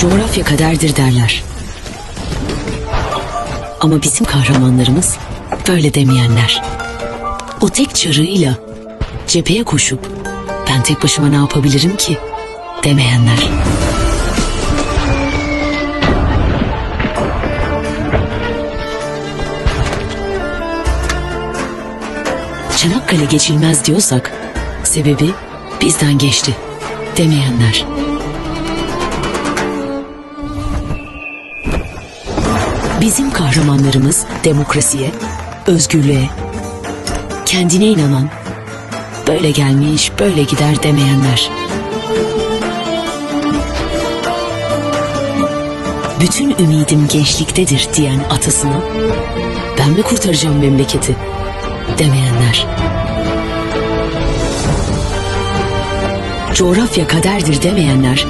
Coğrafya kaderdir derler. Ama bizim kahramanlarımız böyle demeyenler. O tek çarığıyla cepheye koşup ben tek başıma ne yapabilirim ki demeyenler. Çanakkale geçilmez diyorsak sebebi bizden geçti demeyenler. Bizim kahramanlarımız demokrasiye, özgürlüğe, kendine inanan, böyle gelmiş, böyle gider demeyenler. Bütün ümidim gençliktedir diyen atasına, ben mi kurtaracağım memleketi demeyenler. Coğrafya kaderdir demeyenler,